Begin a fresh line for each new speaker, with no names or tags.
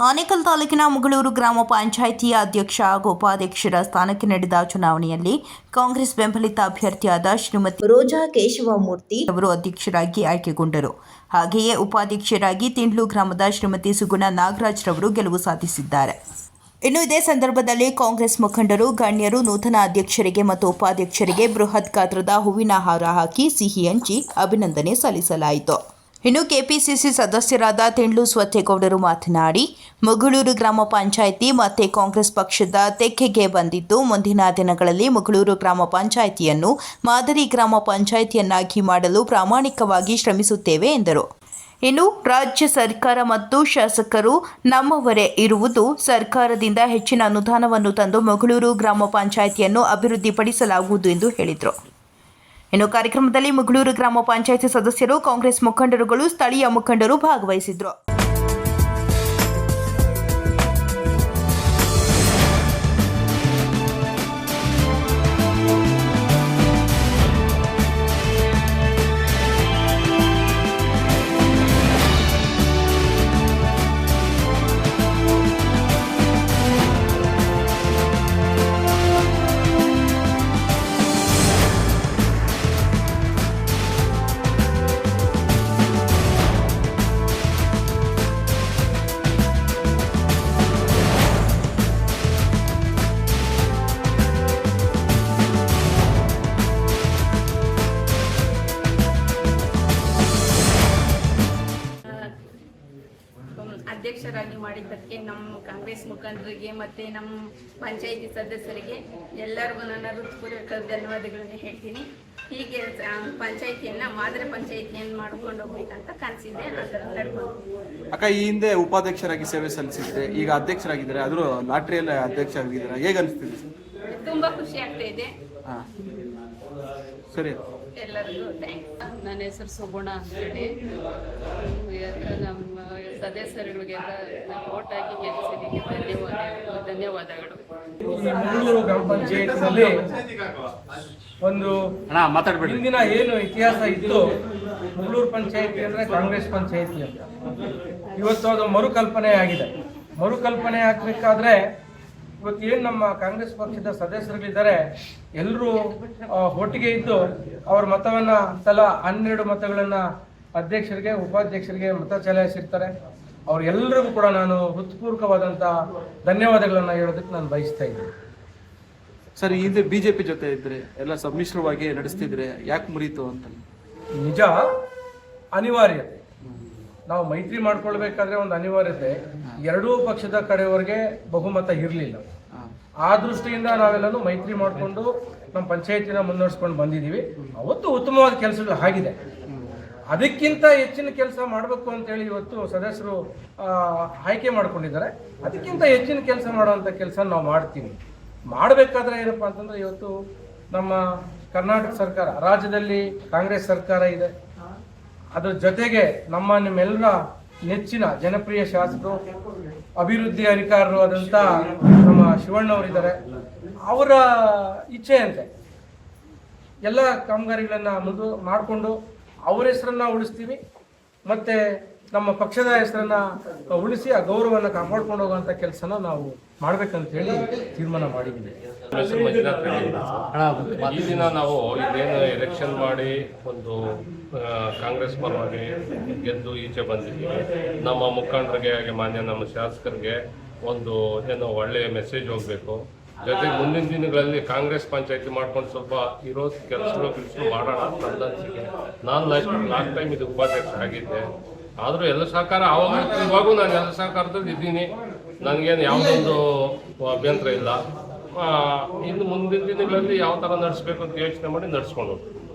ಆನೇಕಲ್ ತಾಲೂಕಿನ ಮುಗಳೂರು ಗ್ರಾಮ ಪಂಚಾಯಿತಿಯ ಅಧ್ಯಕ್ಷ ಹಾಗೂ ಉಪಾಧ್ಯಕ್ಷರ ಸ್ಥಾನಕ್ಕೆ ನಡೆದ ಚುನಾವಣೆಯಲ್ಲಿ ಕಾಂಗ್ರೆಸ್ ಬೆಂಬಲಿತ ಅಭ್ಯರ್ಥಿಯಾದ ಶ್ರೀಮತಿ ರೋಜಾ ಕೇಶವಮೂರ್ತಿ ಅವರು ಅಧ್ಯಕ್ಷರಾಗಿ ಆಯ್ಕೆಗೊಂಡರು. ಹಾಗೆಯೇ ಉಪಾಧ್ಯಕ್ಷರಾಗಿ ತಿಂಡ್ಲು ಗ್ರಾಮದ ಶ್ರೀಮತಿ ಸುಗುಣ ನಾಗರಾಜ್ ರವರು ಗೆಲುವು ಸಾಧಿಸಿದ್ದಾರೆ. ಇನ್ನು ಇದೇ ಸಂದರ್ಭದಲ್ಲಿ ಕಾಂಗ್ರೆಸ್ ಮುಖಂಡರು, ಗಣ್ಯರು, ನೂತನ ಅಧ್ಯಕ್ಷರಿಗೆ ಮತ್ತು ಉಪಾಧ್ಯಕ್ಷರಿಗೆ ಬೃಹತ್ ಗಾತ್ರದ ಹೂವಿನ ಹಾರ ಹಾಕಿ ಸಿಹಿ ಹಂಚಿ ಅಭಿನಂದನೆ ಸಲ್ಲಿಸಲಾಯಿತು. ಇನ್ನು ಕೆಪಿಸಿಸಿ ಸದಸ್ಯರಾದ ತಿಂಡ್ಲು ಸ್ವತ್ತೇಗೌಡರು ಮಾತನಾಡಿ, ಮುಗಳೂರು ಗ್ರಾಮ ಪಂಚಾಯಿತಿ ಮತ್ತೆ ಕಾಂಗ್ರೆಸ್ ಪಕ್ಷದ ತೆಕ್ಕೆಗೆ ಬಂದಿದ್ದು, ಮುಂದಿನ ದಿನಗಳಲ್ಲಿ ಮುಗಳೂರು ಗ್ರಾಮ ಪಂಚಾಯಿತಿಯನ್ನು ಮಾದರಿ ಗ್ರಾಮ ಪಂಚಾಯಿತಿಯನ್ನಾಗಿ ಮಾಡಲು ಪ್ರಾಮಾಣಿಕವಾಗಿ ಶ್ರಮಿಸುತ್ತೇವೆ ಎಂದರು. ಇನ್ನು ರಾಜ್ಯ ಸರ್ಕಾರ ಮತ್ತು ಶಾಸಕರು ನಮ್ಮವರೇ ಇರುವುದು ಸರ್ಕಾರದಿಂದ ಹೆಚ್ಚಿನ ಅನುದಾನವನ್ನು ತಂದು ಮಗಳೂರು ಗ್ರಾಮ ಪಂಚಾಯಿತಿಯನ್ನು ಅಭಿವೃದ್ಧಿಪಡಿಸಲಾಗುವುದು ಎಂದು ಹೇಳಿದರು. ಇನ್ನು ಕಾರ್ಯಕ್ರಮದಲ್ಲಿ ಮುಗಳೂರು ಗ್ರಾಮ ಪಂಚಾಯಿತಿ ಸದಸ್ಯರು ಕಾಂಗ್ರೆಸ್ ಮುಖಂಡರುಗಳು ಸ್ಥಳೀಯ ಮುಖಂಡರು ಭಾಗವಹಿಸಿದ್ರು.
ಅಧ್ಯಕ್ಷರಾಗಿ ಮಾಡಿದ್ದಕ್ಕೆ ನಮ್ಮ ಕಾಂಗ್ರೆಸ್ ಮುಖಂಡರಿಗೆ ಮತ್ತು ನಮ್ಮ ಪಂಚಾಯಿತಿ ಸದಸ್ಯರಿಗೆ ಎಲ್ಲರಿಗೂ ನನ್ನ ಹೃತ್ಪೂರ್ವಕ ಧನ್ಯವಾದಗಳನ್ನು ಹೇಳ್ತೀನಿ. ಹೀಗೆ ಪಂಚಾಯಿತಿಯನ್ನು ಮಾದರಿ ಪಂಚಾಯಿತಿಯನ್ನು ಮಾಡ್ಕೊಂಡು ಹೋಗ್ಬೇಕಂತ ಕನಸಿದ್ದೆ
ಅಕ್ಕ ಈ ಹಿಂದೆ ಉಪಾಧ್ಯಕ್ಷರಾಗಿ ಸೇವೆ ಸಲ್ಲಿಸಿದ್ರೆ ಈಗ ಅಧ್ಯಕ್ಷರಾಗಿದ್ದಾರೆ ಆದರೂ ಲಾಟ್ರಿಯಲ್ಲಿ ಅಧ್ಯಕ್ಷ ಆಗಿದ್ದಾರೆ ಹೇಗೆ ಅನಿಸ್ತಿದೆ?
ತುಂಬ ಖುಷಿ ಆಗ್ತಾ ಇದೆ.
ಸರಿ.
ಎಲ್ಲರಿಗೂ ಥ್ಯಾಂಕ್ಸ್
ನನ್ನ ಹೆಸರು ಸುಗುಣ ಅಂತೇಳಿ. ಸದಸ್ಯರುಗಳಿಗೆಲ್ಲ ಓಟ್ ಹಾಕಿ ಗೆಲ್ಲಿಸಿದ್ದಕ್ಕೆ ಧನ್ಯವಾದ ಧನ್ಯವಾದಗಳು.
ಈ ಮಂಗಳೂರು ಗ್ರಾಮ ಪಂಚಾಯತ್ನಲ್ಲಿ ಒಂದು
ಅಣ್ಣ ಮಾತಾಡ್ಬೇಡಿ.
ಹಿಂದಿನ ಏನು ಇತಿಹಾಸ ಇತ್ತು ಮಂಗಳೂರು ಪಂಚಾಯತಿ ಅಂದ್ರೆ ಕಾಂಗ್ರೆಸ್ ಪಂಚಾಯತಿ ಅಂತ. ಇವತ್ತು ಅದು ಮರುಕಲ್ಪನೆ ಆಗಿದೆ. ಮರುಕಲ್ಪನೆ ಆಗ್ಬೇಕಾದ್ರೆ ಇವತ್ತು ಏನು ನಮ್ಮ ಕಾಂಗ್ರೆಸ್ ಪಕ್ಷದ ಸದಸ್ಯರುಗಳಿದ್ದಾರೆ ಎಲ್ಲರೂ ಒಟ್ಟಿಗೆ ಇದ್ದು ಅವ್ರ ಮತವನ್ನ ತಲಾ ಹನ್ನೆರಡು ಮತಗಳನ್ನ ಅಧ್ಯಕ್ಷರಿಗೆ ಉಪಾಧ್ಯಕ್ಷರಿಗೆ ಮತ ಚಲಾಯಿಸಿರ್ತಾರೆ. ಅವ್ರೆಲ್ಲರಿಗೂ ಕೂಡ ನಾನು ಹೃತ್ಪೂರ್ವಕವಾದಂಥ ಧನ್ಯವಾದಗಳನ್ನು ಹೇಳೋದಕ್ಕೆ ನಾನು ಬಯಸ್ತಾ ಇದ್ದೀನಿ.
ಸರ್ ಈ ಹಿಂದೆ ಬಿಜೆಪಿ ಜೊತೆ ಇದ್ರೆ ಎಲ್ಲ ಸಮ್ಮಿಶ್ರವಾಗಿ ನಡೆಸ್ತಿದ್ರೆ ಯಾಕೆ ಮುರಿತು ಅಂತ
ನಿಜ ಅನಿವಾರ್ಯತೆ ನಾವು ಮೈತ್ರಿ ಮಾಡ್ಕೊಳ್ಬೇಕಾದ್ರೆ ಒಂದು ಅನಿವಾರ್ಯತೆ. ಎರಡೂ ಪಕ್ಷದ ಕಡೆಯವರೆಗೆ ಬಹುಮತ ಇರಲಿಲ್ಲ. ಆ ದೃಷ್ಟಿಯಿಂದ ನಾವೆಲ್ಲನೂ ಮೈತ್ರಿ ಮಾಡಿಕೊಂಡು ನಮ್ಮ ಪಂಚಾಯತಿನ ಮುನ್ನಡೆಸ್ಕೊಂಡು ಬಂದಿದ್ದೀವಿ. ಅವತ್ತು ಉತ್ತಮವಾದ ಕೆಲಸಗಳು ಆಗಿದೆ. ಅದಕ್ಕಿಂತ ಹೆಚ್ಚಿನ ಕೆಲಸ ಮಾಡಬೇಕು ಅಂತೇಳಿ ಇವತ್ತು ಸದಸ್ಯರು ಆಯ್ಕೆ ಮಾಡ್ಕೊಂಡಿದ್ದಾರೆ. ಅದಕ್ಕಿಂತ ಹೆಚ್ಚಿನ ಕೆಲಸ ಮಾಡುವಂಥ ಕೆಲಸ ನಾವು ಮಾಡ್ತೀವಿ. ಮಾಡಬೇಕಾದ್ರೆ ಏನಪ್ಪ ಅಂತಂದ್ರೆ ಇವತ್ತು ನಮ್ಮ ಕರ್ನಾಟಕ ಸರ್ಕಾರ, ರಾಜ್ಯದಲ್ಲಿ ಕಾಂಗ್ರೆಸ್ ಸರ್ಕಾರ ಇದೆ. ಅದರ ಜೊತೆಗೆ ನಮ್ಮ ನಿಮ್ಮೆಲ್ಲರ ನೆಚ್ಚಿನ ಜನಪ್ರಿಯ ಶಾಸಕರು, ಅಭಿವೃದ್ಧಿ ಅಧಿಕಾರರು ಆದಂಥ ನಮ್ಮ ಶಿವಣ್ಣವರಿದ್ದಾರೆ ಅವರ ಇಚ್ಛೆಯಂತೆ ಎಲ್ಲ ಕಾಮಗಾರಿಗಳನ್ನು ಮುಂದು ಮಾಡಿಕೊಂಡು ಅವ್ರ ಹೆಸರನ್ನ ಉಳಿಸ್ತೀವಿ. ಮತ್ತೆ ನಮ್ಮ ಪಕ್ಷದ ಹೆಸರನ್ನ ಉಳಿಸಿ ಆ ಗೌರವವನ್ನು ಕಾಪಾಡ್ಕೊಂಡು ಹೋಗುವಂಥ ಕೆಲಸನ ನಾವು ಮಾಡ್ಬೇಕಂತ ಹೇಳಿ ತೀರ್ಮಾನ ಮಾಡಿದ್ದೀವಿ.
ಈ ದಿನ ನಾವು ಇದೇನು ಎಲೆಕ್ಷನ್ ಮಾಡಿ ಒಂದು ಕಾಂಗ್ರೆಸ್ ಪರವಾಗಿ ಗೆದ್ದು ಈಚೆ ಬಂದಿದ್ದೀವಿ. ನಮ್ಮ ಮುಖಂಡರಿಗೆ ಹಾಗೆ ಮಾನ್ಯ ನಮ್ಮ ಶಾಸಕರಿಗೆ ಒಂದು ಏನೋ ಒಳ್ಳೆಯ ಮೆಸೇಜ್ ಹೋಗಬೇಕು. ಜೊತೆಗೆ ಮುಂದಿನ ದಿನಗಳಲ್ಲಿ ಕಾಂಗ್ರೆಸ್ ಪಂಚಾಯತಿ ಮಾಡ್ಕೊಂಡು ಸ್ವಲ್ಪ ಇರೋ ಕೆಲಸಗಳು ಕೆಲಸಗಳು ಮಾಡೋಣ ನನ್ನ ಅನಿಸಿಕೆ ನಾನು ಲಾಸ್ಟ್ ಲಾಸ್ಟ್ ಟೈಮ್ ಇದು ಉಪಾಧ್ಯಕ್ಷ ಆಗಿದ್ದೆ. ಆದರೂ ಎಲ್ಲ ಸಹಕಾರ ಅವಾಗ ಇವಾಗೂ ನಾನು ಎಲ್ಲ ಸಹಕಾರದಲ್ಲಿ ಇದ್ದೀನಿ. ನನಗೇನು ಯಾವುದೊಂದು ಅಭ್ಯಂತರ ಇಲ್ಲ. ಇನ್ನು ಮುಂದಿನ ದಿನಗಳಲ್ಲಿ ಯಾವ ಥರ ನಡೆಸ್ಬೇಕು ಅಂತ ಯೋಚನೆ ಮಾಡಿ ನಡ್ಸ್ಕೊಂಡು